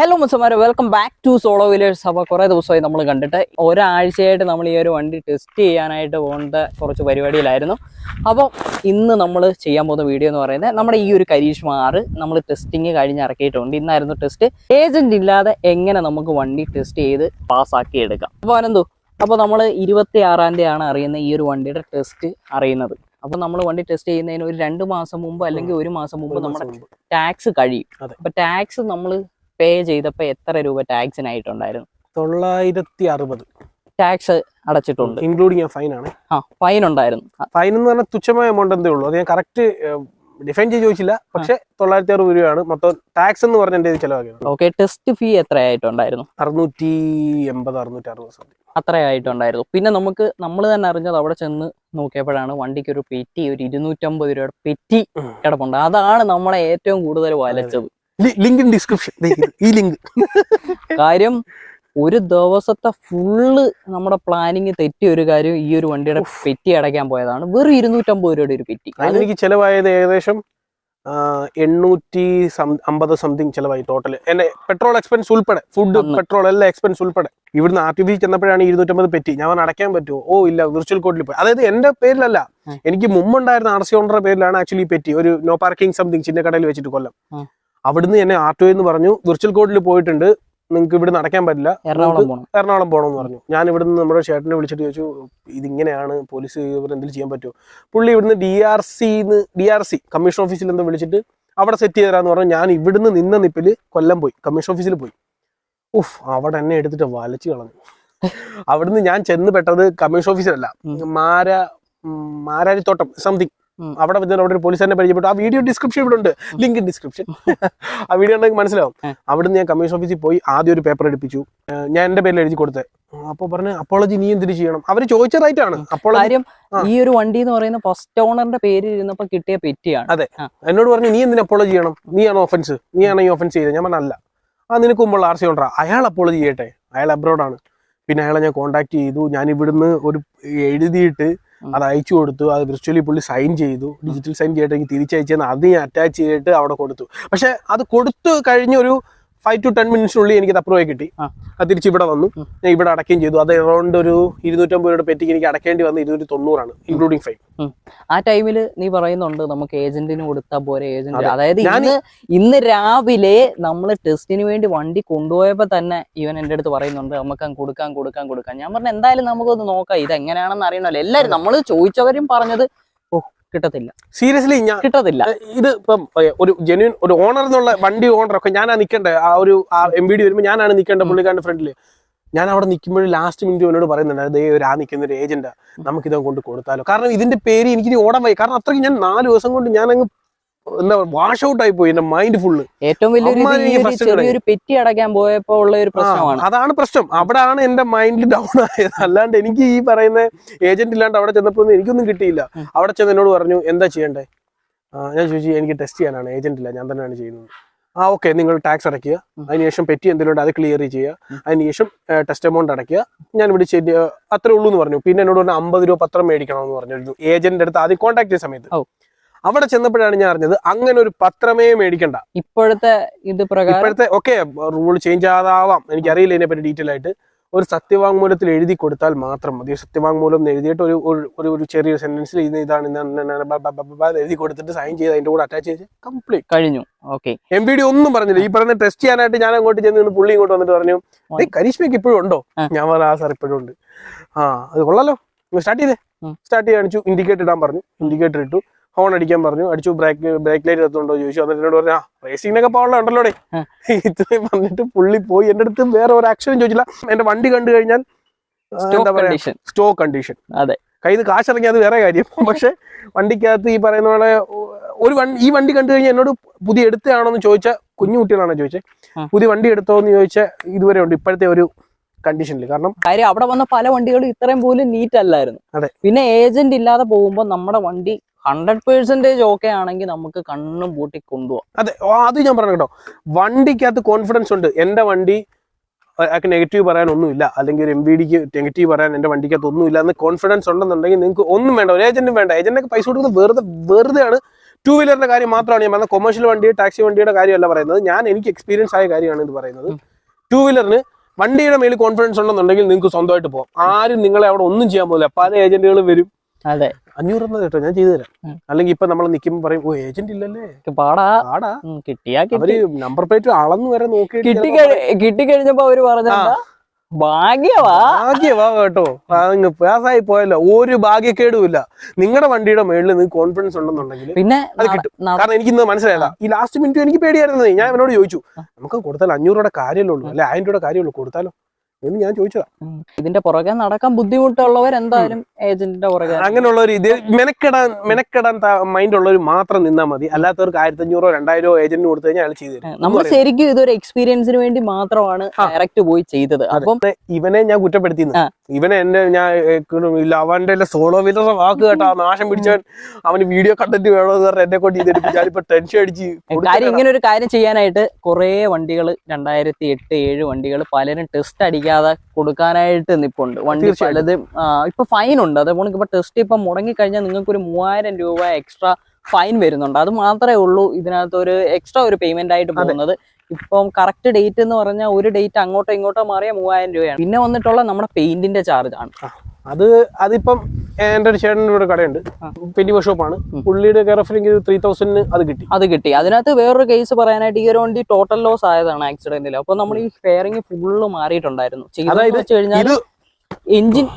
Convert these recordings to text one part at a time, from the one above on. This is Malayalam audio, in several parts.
Hello മുസമാരെ welcome back to solo wheelers അപ്പോൾ കുറേ ദിവസമായി നമ്മൾ കണ്ടിട്ട് ഒരാഴ്ചയായിട്ട് നമ്മൾ ഈ ഒരു വണ്ടി ടെസ്റ്റ് ചെയ്യാനായിട്ട് പോകേണ്ട കുറച്ച് പരിപാടിയിലായിരുന്നു. അപ്പോൾ ഇന്ന് നമ്മൾ ചെയ്യാൻ പോകുന്ന വീഡിയോ എന്ന് പറയുന്നത് നമ്മുടെ ഈ ഒരു കരീഷ്മ ആറ് നമ്മൾ ടെസ്റ്റിങ് കഴിഞ്ഞ് ഇറക്കിയിട്ടുണ്ട്. ഇന്നായിരുന്നു ടെസ്റ്റ് ഏജന്റ് ഇല്ലാതെ എങ്ങനെ നമുക്ക് വണ്ടി ടെസ്റ്റ് ചെയ്ത് പാസ്സാക്കി എടുക്കാം? അപ്പോൾ അനന്തു അപ്പോൾ നമ്മൾ ഇരുപത്തി ആറാം തീയതിയാണ് അറിയുന്ന ഈ ഒരു വണ്ടിയുടെ ടെസ്റ്റ് അറിയുന്നത്. അപ്പോൾ നമ്മൾ വണ്ടി ടെസ്റ്റ് ചെയ്യുന്നതിന് ഒരു രണ്ട് മാസം മുമ്പ് അല്ലെങ്കിൽ ഒരു മാസം മുമ്പ് നമ്മുടെ ടാക്സ് കഴിയും. അപ്പൊ ടാക്സ് നമ്മൾ പേ ചെയ്തപ്പോ എത്ര രൂപ ടാക്സിനായിട്ടുണ്ടായിരുന്നു തൊള്ളായിരത്തി അറുപത് ടാക്സ് അടച്ചിട്ടുണ്ട്. ഇൻക്ലൂഡിങ് ഫൈൻ ആണ്. ആ ഫൈൻ ഉണ്ടായിരുന്നു. ഫൈൻ എന്ന് പറഞ്ഞാൽ തുച്ഛമായ എമൗണ്ട് എന്തേ ഉള്ളൂ. അത് ഞാൻ കറക്റ്റ് ഡിഫൈൻ ചെയ്ത് ചോദിച്ചില്ല. പക്ഷെ തൊള്ളായിരത്തി അറുപത് രൂപയാണ്. മൊത്തം ടാക്സ് എന്ന് പറഞ്ഞ എന്റെ ചിലവാക്കിയത്. ഓക്കെ ടെസ്റ്റ് ഫീ എത്ര ആയിട്ടുണ്ടായിരുന്നു അറുന്നൂറ്റി എൺപത് അറുന്നൂറ്റി അറുപത് സംതിങ് അത്രയായിട്ടുണ്ടായിരുന്നു. പിന്നെ നമുക്ക് നമ്മൾ തന്നെ അറിഞ്ഞത് അവിടെ ചെന്ന് നോക്കിയപ്പോഴാണ് വണ്ടിക്ക് ഒരു പെറ്റി ഒരു ഇരുന്നൂറ്റമ്പത് രൂപയുടെ പെറ്റി. കിടപ്പുണ്ട്. അതാണ് നമ്മളെ ഏറ്റവും കൂടുതൽ വലച്ചത്. ലിങ്ക് ഇൻ ഡിസ്ക്രിപ്ഷൻ ഈ ലിങ്ക് കാര്യം ഒരു ദിവസത്തെ ഫുള്ള് നമ്മുടെ പ്ലാനിങ് തെറ്റിയ ഒരു കാര്യം ഈ ഒരു വണ്ടിയുടെ പെറ്റി അടയ്ക്കാൻ പോയതാണ്. വെറും ഇരുന്നൂറ്റമ്പത് രൂപയുടെ ഒരു പെറ്റി. എനിക്ക് ചിലവായത് ഏകദേശം എണ്ണൂറ്റി അമ്പത് സംതിങ് ചിലവായി ടോട്ടൽ എന്നെ പെട്രോൾ എക്സ്പെൻസ് ഉൾപ്പെടെ ഫുഡ് പെട്രോൾ എല്ലാ എക്സ്പെൻസ് ഉൾപ്പെടെ. ഇവിടുന്ന് ആർ ടി ബി ചെന്നപ്പോഴാണ് ഇരുന്നൂറ്റമ്പത് പെറ്റി. ഞാൻ വന്ന് അടയ്ക്കാൻ പറ്റുമോ? ഓ ഇല്ല വിർച്വൽ കോഡിൽ പോയി. അതായത് എന്റെ പേരിലല്ല. എനിക്ക് മുമ്പുണ്ടായിരുന്ന ആർ സി ഓണറുടെ പേരിലാണ് ആക്ച്വലി പെറ്റി. ഒരു നോ പാർക്കിംഗ് സംതിങ് ചിന്നക്കടയിൽ വെച്ചിട്ട് കൊല്ലം. അവിടുന്ന് എന്നെ ആർ ടി എന്ന് പറഞ്ഞു. വിർച്വൽ കോഡിൽ പോയിട്ടുണ്ട്. നിങ്ങൾക്ക് ഇവിടെ നടക്കാൻ പറ്റില്ല. എറണാകുളം പോകണം എന്ന് പറഞ്ഞു. ഞാൻ ഇവിടുന്ന് നമ്മുടെ ചേട്ടനെ വിളിച്ചിട്ട് ചോദിച്ചു ഇതിങ്ങനെയാണ് പോലീസ് എന്തെങ്കിലും ചെയ്യാൻ പറ്റുമോ? പുള്ളി ഇവിടുന്ന് ഡി ആർ സിന്ന് ഡി ആർ സി കമ്മീഷൻ ഓഫീസിൽ എന്തോ വിളിച്ചിട്ട് അവിടെ സെറ്റ് ചെയ്ത് തരാന്ന് പറഞ്ഞു. ഞാൻ ഇവിടുന്ന് നിന്ന നിപ്പിൽ കൊല്ലം പോയി. കമ്മീഷൻ ഓഫീസിൽ പോയി. ഉഫ് അവിടെ എന്നെ എടുത്തിട്ട് വലച്ചു കളഞ്ഞു. അവിടുന്ന് ഞാൻ ചെന്ന് പെട്ടത് കമ്മീഷൻ ഓഫീസിലല്ല മാര മാരാരിത്തോട്ടം സംതിങ്. അവിടെ ചെന്ന് അവിടെ ഒരു പോലീസുകാരനെ പരിചയപ്പെട്ടു. ആ വീഡിയോ ഡിസ്ക്രിപ്ഷൻ ഇവിടെ ഉണ്ട് ലിങ്ക് ഡിസ്ക്രിപ്ഷൻ ആ വീഡിയോ ഉണ്ടെങ്കിൽ മനസ്സിലാവും. അവിടുന്ന് ഞാൻ കമ്മീഷൻ ഓഫീസിൽ പോയി ആദ്യം ഒരു പേപ്പർ എടുപ്പിച്ചു. ഞാൻ എന്റെ പേരിൽ എഴുതി കൊടുത്തത് അപ്പൊ പറഞ്ഞു അപ്പോളജി നീ എന്തിനു ചെയ്യണം? അവർ ചോദിച്ച റൈറ്റ് ആണ്. കാര്യം ഈ ഒരു വണ്ടി എന്ന് പറയുന്ന ഫസ്റ്റ് ഓണറിന്റെ പേര് ഇരുന്നപ്പോ കിട്ടിയ പെറ്റിയാണ്. അതെ. എന്നോട് പറഞ്ഞു നീ എന്തിനാ അപ്പോളജി ചെയ്യണം? നീയാണോ ഒഫൻസ് നീയാണോ ഈ ഒഫൻസ് ചെയ്തത് ഞാൻ പറഞ്ഞല്ല ആ നിനക്ക് മുമ്പുള്ള ആർ സി ഓണറാ അയാൾ അപ്പോളജി ചെയ്യട്ടെ. അയാൾ അബ്രോഡാണ് പിന്നെ അയാളെ ഞാൻ കോണ്ടാക്ട് ചെയ്തു. ഞാൻ ഇവിടുന്ന് ഒരു എഴുതിയിട്ട്. അത് അയച്ചു കൊടുത്തു അത് വിർച്വലി പുള്ളി സൈൻ ചെയ്തു. ഡിജിറ്റൽ സൈൻ ചെയ്തിട്ട് എനിക്ക് തിരിച്ചയച്ചെന്ന് അത് ഞാൻ അറ്റാച്ച് ചെയ്തിട്ട് അവിടെ കൊടുത്തു. പക്ഷെ അത് കൊടുത്തു കഴിഞ്ഞ ഒരു ഫൈവ് ടു ടെൻ മിനിറ്റ്സിനുള്ളിൽ എനിക്ക് അപ്രൂവ് ആയി കിട്ടി. അത് തിരിച്ച് ഇവിടെ വന്നു. ഞാൻ ഇവിടെ അടക്കുകയും ചെയ്തു. അത് എറൗണ്ട് ഒരു ഇരുന്നൂറ്റമ്പത് രൂപയുടെ പെറ്റിക്ക് എനിക്ക് അടക്കേണ്ടി വന്നു ഇരുന്നൂറ്റി തൊണ്ണൂറാണ് ഇൻക്ലൂഡിംഗ് ഫൈവ് ആ ടൈമിൽ നീ പറയുന്നുണ്ട് നമുക്ക് ഏജന്റിന് കൊടുത്താൽ പോരെ ഏജന്റ് അതെ. അതായത് ഞാൻ- ഇന്ന് ഇന്ന് രാവിലെ നമ്മൾ ടെസ്റ്റിന് വേണ്ടി വണ്ടി കൊണ്ടുപോയപ്പോ തന്നെ ഇവൻ എന്റെ അടുത്ത് പറയുന്നുണ്ട് നമുക്ക് കൊടുക്കാൻ കൊടുക്കാൻ കൊടുക്കാൻ ഞാൻ പറഞ്ഞു എന്തായാലും നമുക്കൊന്ന് നോക്കാം ഇത് എങ്ങനെയാണെന്ന് അറിയണല്ലോ എല്ലാരും നമ്മൾ ചോദിച്ചവരും പറഞ്ഞത് കിട്ടത്തില്ല. സീരിയസ്ലി ഞാൻ കിട്ടത്തില്ല. ഇത് ഇപ്പം ഒരു ജെന്യൂൻ ഒരു ഓണർ എന്നുള്ള വണ്ടി ഓണർ ഒക്കെ ഞാനാ നിൽക്കേണ്ടത് ആ ഒരു എം ബി ഡി വരുമ്പോൾ ഞാനാണ് നിൽക്കേണ്ടത് ഉം. പുള്ളിക്കാരന്റെ ഫ്രണ്ടിൽ ഞാൻ അവിടെ നിൽക്കുമ്പോൾ ലാസ്റ്റ് മിനിറ്റ് എന്നോട് പറയുന്നുണ്ട് അതേ ഒരു ആ നിൽക്കുന്ന ഒരു ഏജന്റ് നമുക്ക് ഇതോ കൊണ്ട് കൊടുത്താലോ. കാരണം ഇതിന്റെ പേര് എനിക്ക് ഓടാൻ വയ്യ. കാരണം അത്രയ്ക്ക് ഞാൻ നാല് ദിവസം കൊണ്ട് ഞാൻ അങ്ങ് എന്താ വാഷ് ഔട്ട് ആയി പോയി എന്റെ മൈൻഡ് ഫുള്ള് ഏറ്റവും വലിയൊരു ചെറിയൊരു പെറ്റി അടയ്ക്കാൻ പോയപ്പോ ഉള്ള ഒരു പ്രശ്നമാണ്. അതാണ് പ്രശ്നം. അവിടാണ് എന്റെ മൈൻഡ് ഡൗൺ ആയത്. അല്ലാണ്ട് എനിക്ക് ഈ പറയുന്ന ഏജന്റ് ഇല്ലാണ്ട് അവിടെ ചെന്നപ്പോ എനിക്കൊന്നും കിട്ടിയില്ല. അവിടെ ചെന്ന് എന്നോട് പറഞ്ഞു എന്താ ചെയ്യണ്ടേ? ഞാൻ ചോദിച്ചു എനിക്ക് ടെസ്റ്റ് ചെയ്യാനാണ് ഏജന്റ് ഇല്ല ഞാൻ തന്നെയാണ് ചെയ്യുന്നത്. ആ ഓക്കെ നിങ്ങൾ ടാക്സ് അടയ്ക്കുക. അതിനുശേഷം പെറ്റി എന്തെങ്കിലും ഉണ്ട് അത് ക്ലിയർ ചെയ്യുക. അതിനുശേഷം ടെസ്റ്റ് എമൗണ്ട് അടയ്ക്കുക. ഞാൻ ഇവിടെ ശരി അത്രേ ഉള്ളൂ എന്ന് പറഞ്ഞു. പിന്നെ എന്നോട് പറഞ്ഞു അമ്പത് രൂപ പത്രം മേടിക്കണം എന്ന് പറഞ്ഞിരുന്നു ഏജന്റിന്റെ അടുത്ത് ആദ്യം കോൺടാക്ട് ചെയ്ത സമയത്ത്. അവിടെ ചെന്നപ്പോഴാണ് ഞാൻ അറിഞ്ഞത് അങ്ങനെ ഒരു പത്രമേ മേടിക്കണ്ട. ഇപ്പോഴത്തെ ഇത് പ്രകാരം ഇപ്പോഴത്തെ ഓക്കെ റൂൾ ചേഞ്ച് ആവാം എനിക്കറിയില്ല ഇതിനെപ്പറ്റി ഡീറ്റെയിൽ ആയിട്ട്. ഒരു സത്യവാങ്മൂലത്തിൽ എഴുതി കൊടുത്താൽ മാത്രം മതി. സത്യവാങ്മൂലം എഴുതിയിട്ട് ഒരു ഒരു- ഒരു ചെറിയ സെന്റൻസിൽ ഇത് ഇതാണ് എഴുതി കൊടുത്തിട്ട് സൈൻ ചെയ്ത് അതിന്റെ കൂടെ അറ്റാച്ച് ചെയ്ത് കംപ്ലീറ്റ് കഴിഞ്ഞു. ഓക്കെ എം ബി ഡി ഒന്നും പറഞ്ഞില്ല. ഈ പറഞ്ഞ ടെസ്റ്റ് ചെയ്യാനായിട്ട് ഞാൻ അങ്ങോട്ട് ചെന്ന് പുള്ളി ഇങ്ങോട്ട് വന്നിട്ട് പറഞ്ഞു കരീഷ്മയ്ക്ക് ഇപ്പോഴും ഉണ്ടോ? ഞാൻ പറഞ്ഞു ആ സാർ ഇപ്പോഴും ഉണ്ട്. ആ അത് കൊള്ളാലോ. സ്റ്റാർട്ട് ചെയ്തേ. സ്റ്റാർട്ട് ചെയ്ത് കാണിച്ചു. ഇൻഡിക്കേറ്റർ ഇടാൻ പറഞ്ഞു. ഇൻഡിക്കേറ്റർ ഇട്ടു. ഹോൺ അടിക്കാൻ പറഞ്ഞു. അടിച്ചു ബ്രേക്ക് ബ്രേക്ക് ലൈറ്റ് എത്തുന്നുണ്ടോ ചോദിച്ചു. എന്നിട്ട് എന്നോട് പറഞ്ഞു ആ റേസിങ്ങിനൊക്കെ പോകാനുള്ള ഉണ്ടല്ലോ ഇത്രയും പറഞ്ഞിട്ട് പുള്ളി പോയി. എന്റെ അടുത്ത് വേറെ ഒരു അക്ഷരം ചോദിച്ചില്ല. എന്റെ വണ്ടി കണ്ടു കഴിഞ്ഞാൽ എന്താ സ്റ്റോക്ക് പറയാ കണ്ടീഷൻ അതെ. കയ്യിൽ നിന്ന് കാശിറങ്ങി അത് വേറെ കാര്യം. പക്ഷെ വണ്ടിക്കകത്ത് ഈ പറയുന്ന പോലെ ഒരു വണ്ടി ഈ വണ്ടി കണ്ടു കഴിഞ്ഞാൽ എന്നോട് പുതിയ എടുത്തതാണോ എന്ന് ചോദിച്ച കുഞ്ഞു കുട്ടികളാണോ ചോദിച്ചത് പുതിയ വണ്ടി എടുത്തോ എന്ന് ചോദിച്ചാൽ ഇതുവരെ ഉണ്ട്. ഇപ്പോഴത്തെ ഒരു കണ്ടീഷനിൽ കാരണം കാര്യം അവിടെ വന്ന പല വണ്ടികളും ഇത്രയും പോലും നീറ്റ് അല്ലായിരുന്നു. അതെ. പിന്നെ ഏജന്റ് ഇല്ലാതെ പോകുമ്പോൾ നമ്മുടെ വണ്ടി ഹൺഡ്രഡ് പേഴ്സെന്റേജ് ഓക്കെ ആണെങ്കിൽ നമുക്ക് കണ്ണും പൂട്ടി കൊണ്ടുപോകാം അതെ അത് ഞാൻ പറഞ്ഞു കേട്ടോ. വണ്ടിക്കകത്ത് കോൺഫിഡൻസ് ഉണ്ട്. എന്റെ വണ്ടി അയാൾക്ക് നെഗറ്റീവ് പറയാൻ ഒന്നുമില്ല അല്ലെങ്കിൽ ഒരു എം ബി ഡിക്ക് നെഗറ്റീവ് പറയാൻ എന്റെ വണ്ടിക്കകത്ത് ഒന്നുമില്ല എന്ന് കോൺഫിഡൻസ് ഉണ്ടെന്നുണ്ടെങ്കിൽ നിങ്ങൾക്ക് ഒന്നും വേണ്ട. ഒരു ഏജന്റും വേണ്ട. ഏജന്റിനൊക്കെ പൈസ കൊടുക്കുന്നത് വെറുതെ വെറുതെയാണ്. ടൂ വീലറിന്റെ കാര്യം മാത്രമാണ് ഞാൻ പറഞ്ഞത്. കൊമേഴ്ഷ്യൽ വണ്ടി ടാക്സി വണ്ടിയുടെ കാര്യമല്ല പറയുന്നത്. ഞാൻ എനിക്ക് എക്സ്പീരിയൻസ് ആയ കാര്യമാണ് ഇത് പറയുന്നത്. ടൂ വീലറിന് വണ്ടിയുടെ മേലിൽ കോൺഫിഡൻസ് ഉണ്ടെന്നുണ്ടെങ്കിൽ നിങ്ങൾക്ക് സ്വന്തമായിട്ട് പോകാം ആരും നിങ്ങളെ അവിടെ ഒന്നും ചെയ്യാൻ പോകില്ല പല ഏജന്റുകൾ വരും. അതെ. അഞ്ഞൂറ് കേട്ടോ ഞാൻ ചെയ്തു തരാം. അല്ലെങ്കിൽ ഇപ്പൊ നമ്മൾ നിൽക്കുമ്പോൾ പറയും ഓ ഏജന്റ് ഇല്ലല്ലേ? പാടാ. പാടാ. കിട്ടിയാ കിട്ടി. അവർ നമ്പർ പ്ലേറ്റ് അളന്ന് വരെ നോക്കി കിട്ടി കിട്ടിക്കഴിഞ്ഞപ്പോ കിട്ടി കഴിഞ്ഞപ്പോ അവർ പറഞ്ഞ ഭാഗ്യവാ. ഭാഗ്യവാ കേട്ടോ. പാസ്സായി പോയല്ലോ. ഒരു ഭാഗ്യക്കേടുമില്ല നിങ്ങളുടെ വണ്ടിയുടെ മേളിൽ നിങ്ങൾക്ക് കോൺഫിഡൻസ് ഉണ്ടെന്നുണ്ടെങ്കിൽ പിന്നെ അത് കിട്ടും. കാരണം എനിക്ക് ഇന്ന് മനസ്സിലായല്ല ഈ ലാസ്റ്റ് മിനിറ്റ് എനിക്ക് പേടിയായിരുന്നു ഞാൻ അവനോട് ചോദിച്ചു നമുക്ക് കൊടുത്താൽ അഞ്ഞൂറ് രൂപയുടെ കാര്യമല്ലേ ഉള്ളൂ അല്ലെ? ആയിരം രൂപയുടെ കാര്യമുള്ളൂ കൊടുത്താലോ? എന്ന് ഞാൻ ചോദിച്ചതാ. ഇതിന്റെ പുറകെ നടക്കാൻ ബുദ്ധിമുട്ടുള്ളവർ എന്തായാലും ഏജന്റിന്റെ പുറകെ അങ്ങനെയുള്ളവർ ഇത് മെനക്കെടാൻ മെനക്കെടാൻ മൈൻഡ് ഉള്ളവർ മാത്രം നിന്നാ മതി. അല്ലാത്തവർക്ക് ആയിരത്തി അഞ്ഞൂറോ രണ്ടായിരോ ഏജന്റിന് കൊടുത്തു കഴിഞ്ഞാൽ അയാൾ ചെയ്തു നമ്മൾ ശരിക്കും ഇതൊരു എക്സ്പീരിയൻസിന് വേണ്ടി മാത്രമാണ് ഡയറക്റ്റ് പോയി ചെയ്തത്. അപ്പം ഇവനെ ഞാൻ കുറ്റപ്പെടുത്തിന്ന് ഇവനെ എന്റെ ഞാൻ ഇല്ല അവന്റെ സോളോ വീലറുടെ വാക്ക് കേട്ടോ. നാശം പിടിച്ചവൻ അവന് വീഡിയോ കണ്ടന്റ് വേണമെന്ന് പറഞ്ഞ എന്നെ കൊണ്ട് ചെയ്തിട്ട് ഞാനിപ്പോ ടെൻഷൻ അടിച്ച് കാര്യം ഇങ്ങനെ ഒരു കാര്യം ചെയ്യാനായിട്ട് കുറെ വണ്ടികൾ രണ്ടായിരത്തി എട്ട് ഏഴ് വണ്ടികൾ പലരും ടെസ്റ്റ് അടിക്കാതെ കൊടുക്കാനായിട്ട് നിപ്പുണ്ട്. വണ്ടി പലത് ഇപ്പൊ ഫൈൻ ഉണ്ട്. അതേപോലെ ഇപ്പൊ ടെസ്റ്റ് ഇപ്പൊ മുടങ്ങി കഴിഞ്ഞാൽ നിങ്ങൾക്ക് ഒരു മൂവായിരം രൂപ എക്സ്ട്രാ ഫൈൻ വരുന്നുണ്ട്. അത് മാത്രമേ ഉള്ളൂ ഇതിനകത്ത് ഒരു എക്സ്ട്രാ ഒരു പേയ്മെന്റ് ആയിട്ട് പോകുന്നത്. ഇപ്പം കറക്റ്റ് ഡേറ്റ് എന്ന് പറഞ്ഞാൽ ഒരു ഡേറ്റ് അങ്ങോട്ടോ ഇങ്ങോട്ടോ മാറിയ മൂവായിരം രൂപയാണ്. പിന്നെ വന്നിട്ടുള്ള നമ്മുടെ പെയിന്റിന്റെ ചാർജ് ആണ്. അത് അതിപ്പം എന്റെ ഒരു ചേട്ടന്റെ ഇവിടെ കടയുണ്ട്. ആ. ഷോപ്പാണ്. പുള്ളിയുടെ കെയർഫിലിംഗ് ത്രീ തൗസൻഡിന് അത് കിട്ടി. അത് കിട്ടി. അതിനകത്ത് വേറൊരു കേസ് പറയാനായിട്ട് ഈ ഒരു വണ്ടി ടോട്ടൽ ലോസ് ആയതാണ് ആക്സിഡന്റിൽ അപ്പൊ നമ്മൾ ഈ ഫെയറിങ് ഫുള്ള് മാറിയിട്ടുണ്ടായിരുന്നു. അതായത് കഴിഞ്ഞാൽ എഞ്ചിൻ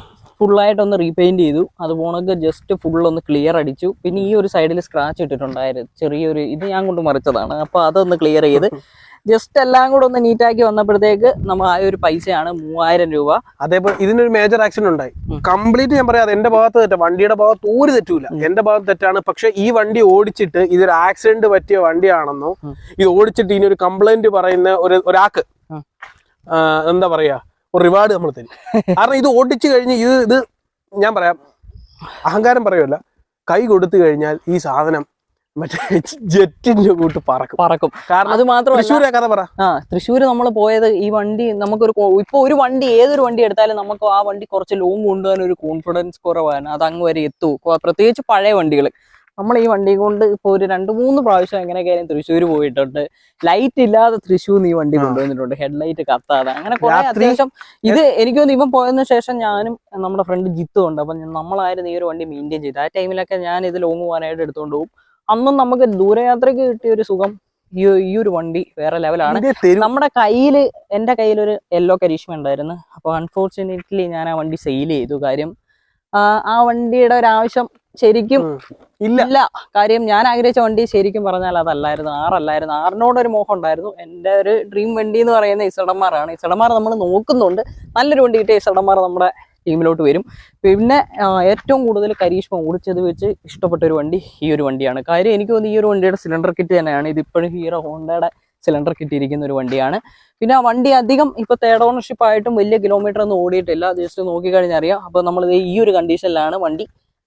ഫുള്ളായിട്ട് ഒന്ന് റീപെയിന്റ് ചെയ്തു അതുപോലെ ജസ്റ്റ് ഫുൾ ഒന്ന് ക്ലിയർ അടിച്ചു. പിന്നെ ഈ ഒരു സൈഡിൽ സ്ക്രാച്ച് ഇട്ടിട്ടുണ്ടായിരുന്നു. ചെറിയൊരു ഇത് ഞാൻ കൊണ്ട് മറിച്ചതാണ്. അപ്പൊ അതൊന്ന് ക്ലിയർ ചെയ്ത് ജസ്റ്റ് എല്ലാം കൂടെ ഒന്ന് നീറ്റാക്കി വന്നപ്പോഴത്തേക്ക് നമ്മൾ ആ ഒരു പൈസയാണ് മൂവായിരം രൂപ. അതേപോലെ ഇതിനൊരു മേജർ ആക്സിഡന്റ് ഉണ്ടായി. കംപ്ലീറ്റ് ഞാൻ പറയാം എന്റെ ഭാഗത്ത് തെറ്റാ. വണ്ടിയുടെ ഭാഗത്ത് ഒരു തെറ്റൂല. എന്റെ ഭാഗത്ത് തെറ്റാണ്. പക്ഷെ ഈ വണ്ടി ഓടിച്ചിട്ട് ഇതൊരു ആക്സിഡന്റ് പറ്റിയ വണ്ടിയാണെന്നോ. ഇത് ഓടിച്ചിട്ട് ഇനി ഒരു കംപ്ലൈന്റ് പറയുന്ന ഒരു ഒരാക്ക്. എന്താ പറയാ ഒരു റിവാർഡ് നമ്മൾ തരും. കാരണം ഇത് ഓടിച്ചു കഴിഞ്ഞ് ഇത് ഇത് ഞാൻ പറയാം അഹങ്കാരം പറയുമല്ല കൈ കൊടുത്തു കഴിഞ്ഞാൽ ഈ സാധനം മറ്റേ ജെറ്റിന്റെ കൂട്ട് പറക്കും. പറക്കും. കാരണം അത് മാത്രം തൃശ്ശൂർ കഥ പറ. ആ തൃശ്ശൂർ നമ്മൾ പോയത് ഈ വണ്ടി നമുക്കൊരു ഇപ്പൊ ഒരു വണ്ടി ഏതൊരു വണ്ടി എടുത്താലും നമുക്ക് ആ വണ്ടി കുറച്ച് ലോങ് കൊണ്ടുപോകാൻ ഒരു കോൺഫിഡൻസ് കുറവാണ്. അത് അങ്ങ് വരെ എത്തൂ. പ്രത്യേകിച്ച് പഴയ വണ്ടികൾ നമ്മൾ ഈ വണ്ടി കൊണ്ട് ഇപ്പൊ ഒരു രണ്ട് മൂന്ന് പ്രാവശ്യം എങ്ങനെയൊക്കെയായാലും തൃശ്ശൂർ പോയിട്ടുണ്ട്. ലൈറ്റ് ഇല്ലാതെ തൃശ്ശൂർ ഈ വണ്ടി കൊണ്ടുവന്നിട്ടുണ്ട്. ഹെഡ്ലൈറ്റ് കത്താതെ. അങ്ങനെ കുറെ അത്യാവശ്യം ഇത് എനിക്ക് തോന്നുന്നു ഇവൻ പോയതിനു ശേഷം ഞാനും നമ്മുടെ ഫ്രണ്ട് ജിത്തും ഉണ്ട്. അപ്പൊ നമ്മളായിരുന്നു ഈ ഒരു വണ്ടി മെയിന്റെയിൻ ചെയ്ത്. ആ ടൈമിലൊക്കെ ഞാൻ ഇത് ലോങ് പോകാനായിട്ട് എടുത്തുകൊണ്ട് പോകും അന്നും നമുക്ക് ദൂരയാത്രയ്ക്ക് കിട്ടിയ ഒരു സുഖം ഈ ഈ ഒരു വണ്ടി വേറെ ലെവലാണ് നമ്മുടെ കയ്യിൽ എന്റെ കയ്യിൽ ഒരു യെല്ലോ കരീഷ്മ ഉണ്ടായിരുന്നു. അപ്പൊ അൺഫോർച്ചുനേറ്റ്ലി ഞാൻ ആ വണ്ടി സെയിൽ ചെയ്തു. കാര്യം ആ, ആ വണ്ടിയുടെ ഒരു ആവശ്യം ശരിക്കും ഇല്ല. കാര്യം ഞാൻ ആഗ്രഹിച്ച വണ്ടി ശരിക്കും പറഞ്ഞാൽ അതല്ലായിരുന്നു. ആറല്ലായിരുന്നു. ആറിനോട് ഒരു മോഹം ഉണ്ടായിരുന്നു. എന്റെ ഒരു ഡ്രീം വണ്ടി എന്ന് പറയുന്ന ഇസഡന്മാരാണ് ഇസഡന്മാർ നമ്മൾ നോക്കുന്നുണ്ട്. നല്ലൊരു വണ്ടി കിട്ടിയ ഇസഡന്മാർ നമ്മുടെ ടീമിലോട്ട് വരും. പിന്നെ ഏറ്റവും കൂടുതൽ കരീഷ്മ ഓടിച്ചത് വെച്ച് ഇഷ്ടപ്പെട്ട ഒരു വണ്ടി ഈ ഒരു വണ്ടിയാണ്. കാര്യം എനിക്ക് തോന്നുന്നു ഈ ഒരു വണ്ടിയുടെ സിലിണ്ടർ കിറ്റ് തന്നെയാണ്. ഇതിപ്പോഴും ഹീറോ ഹോണ്ടയുടെ സിലിണ്ടർ കിറ്റ് ഇരിക്കുന്ന ഒരു വണ്ടിയാണ്. പിന്നെ ആ വണ്ടി അധികം ഇപ്പൊ തേർഡ് ഓണർഷിപ്പ് ആയിട്ടും വലിയ കിലോമീറ്റർ ഒന്നും ഓടിയിട്ടില്ല. ജസ്റ്റ് നോക്കിക്കഴിഞ്ഞാൽ അറിയാം അപ്പൊ നമ്മൾ ഈ ഒരു കണ്ടീഷനിലാണ് വണ്ടി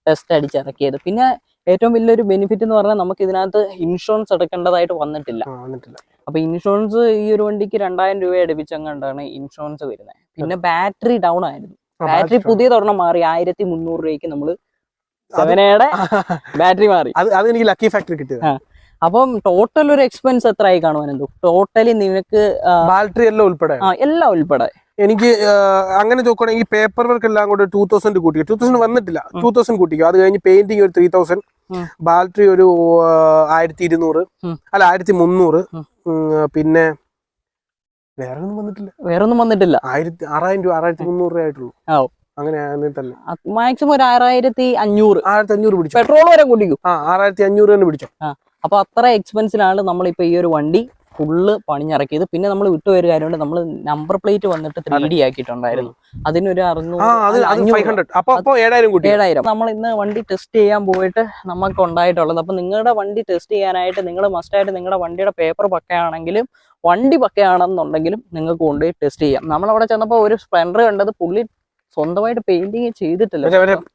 ടെസ്റ്റ് അടിച്ചിറക്കിയത് പിന്നെ ഏറ്റവും വലിയൊരു ബെനിഫിറ്റ് എന്ന് പറഞ്ഞാൽ നമുക്ക് ഇതിനകത്ത് ഇൻഷുറൻസ് എടുക്കേണ്ടതായിട്ട് വന്നിട്ടില്ല. വന്നിട്ടില്ല. അപ്പൊ ഇൻഷുറൻസ് ഈ ഒരു വണ്ടിക്ക് രണ്ടായിരം രൂപ അടുപ്പിച്ചങ്ങാണ്ടാണ് ഇൻഷുറൻസ് വരുന്നത് പിന്നെ ബാറ്ററി ഡൗൺ ആയിരുന്നു. ബാറ്ററി പുതിയ തുടർന്ന് മാറി. ആയിരത്തി മുന്നൂറ് രൂപയ്ക്ക് നമ്മൾ സെവനയുടെ ബാറ്ററി മാറി. അത് എനിക്ക് ലക്കി ഫാക്ടറി കിട്ടിയത്. അപ്പം ടോട്ടൽ ഒരു എക്സ്പെൻസ് എത്ര ആയി കാണുവാനെന്തു ടോട്ടലി നിനക്ക് ബാറ്ററി എല്ലാം ഉൾപ്പെടെ. എല്ലാം ഉൾപ്പെടെ. എനിക്ക് അങ്ങനെ നോക്കുകയാണെങ്കിൽ പേപ്പർ വർക്ക് എല്ലാം കൂടെ ടൂ തൗസൻഡ് കൂട്ടിക്കും. ടൂ തൗസൻഡ് വന്നിട്ടില്ല. ടൂ തൗസൻഡ് കൂട്ടിക്കും. അത് കഴിഞ്ഞ് പെയിന്റിങ് ഒരു ത്രീ തൗസൻഡ്. ബാറ്ററി ഒരു ആയിരത്തി ഇരുന്നൂറ്. അല്ല ആയിരത്തി മുന്നൂറ് പിന്നെ വേറെ ഒന്നും വന്നിട്ടില്ല. വേറെ ഒന്നും വന്നിട്ടില്ല. ആയിരത്തി ആറായിരം രൂപ ആറായിരത്തി മുന്നൂറ് രൂപ ആയിട്ടുള്ളൂ. അങ്ങനെ അങ്ങനെ തന്നെ. മാക്സിമം ഒരു ആറായിരത്തി അഞ്ഞൂറ് ആയിരത്തി അഞ്ഞൂറ് പിടിച്ചു. പെട്രോൾ വരെ കൂട്ടിക്കും. ആ ആറായിരത്തി അഞ്ഞൂറ് തന്നെ പിടിച്ചു. അപ്പൊ അത്ര എക്സ്പെൻസിലാണ് നമ്മളിപ്പോ ഈ ഒരു വണ്ടി ഫുള്ള് പണിഞ്ഞിറക്കിയത്. പിന്നെ നമ്മൾ വിട്ടുപോയൊരു കാര്യമുണ്ട്. നമ്മൾ നമ്പർ പ്ലേറ്റ് വന്നിട്ട് ത്രീ ഡി ആക്കിയിട്ടുണ്ടായിരുന്നു. അതിനൊരു അറുന്നൂറ് ഏഴായിരം നമ്മൾ ഇന്ന് വണ്ടി ടെസ്റ്റ് ചെയ്യാൻ പോയിട്ട് നമുക്ക് ഉണ്ടായിട്ടുള്ളത്. അപ്പൊ നിങ്ങളുടെ വണ്ടി ടെസ്റ്റ് ചെയ്യാനായിട്ട് നിങ്ങൾ മസ്റ്റായിട്ട് നിങ്ങളുടെ വണ്ടിയുടെ പേപ്പർ പക്കയാണെങ്കിലും വണ്ടി പക്കയാണെന്നുണ്ടെങ്കിലും നിങ്ങൾക്ക് കൊണ്ടുപോയി ടെസ്റ്റ് ചെയ്യാം. നമ്മളവിടെ ചെന്നപ്പോൾ ഒരു സ്പ്ലെൻഡർ കണ്ടത് പുള്ളി സ്വന്തമായിട്ട് പെയിന്റിങ് ചെയ്തിട്ടില്ല.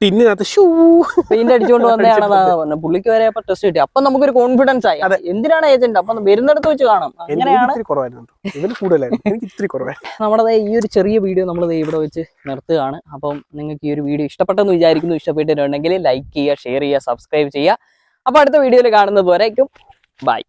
പെയിന്റ് അടിച്ചുകൊണ്ട് വന്നതാണെന്നാണ് പറഞ്ഞത് പുള്ളിക്ക് വരെ അപ്പൊ ടെസ്റ്റ് കിട്ടി. അപ്പൊ നമുക്കൊരു കോൺഫിഡൻസ് ആയി. എന്തിനാണ് ഏജന്റ് അപ്പൊ വരുന്നിടത്ത് വെച്ച് കാണാം. അങ്ങനെയാണ് നമ്മുടെ ഈ ഒരു ചെറിയ വീഡിയോ നമ്മൾ ഇവിടെ വെച്ച് നിർത്തുകയാണ്. അപ്പം നിങ്ങൾക്ക് ഈ ഒരു വീഡിയോ ഇഷ്ടപ്പെട്ടെന്ന് വിചാരിക്കുന്നു. ഇഷ്ടപ്പെട്ടിട്ടുണ്ടെങ്കിൽ ലൈക്ക് ചെയ്യുക ഷെയർ ചെയ്യുക സബ്സ്ക്രൈബ് ചെയ്യുക. അപ്പൊ അടുത്ത വീഡിയോയിൽ കാണുന്നത് പോരായിരിക്കും ബൈ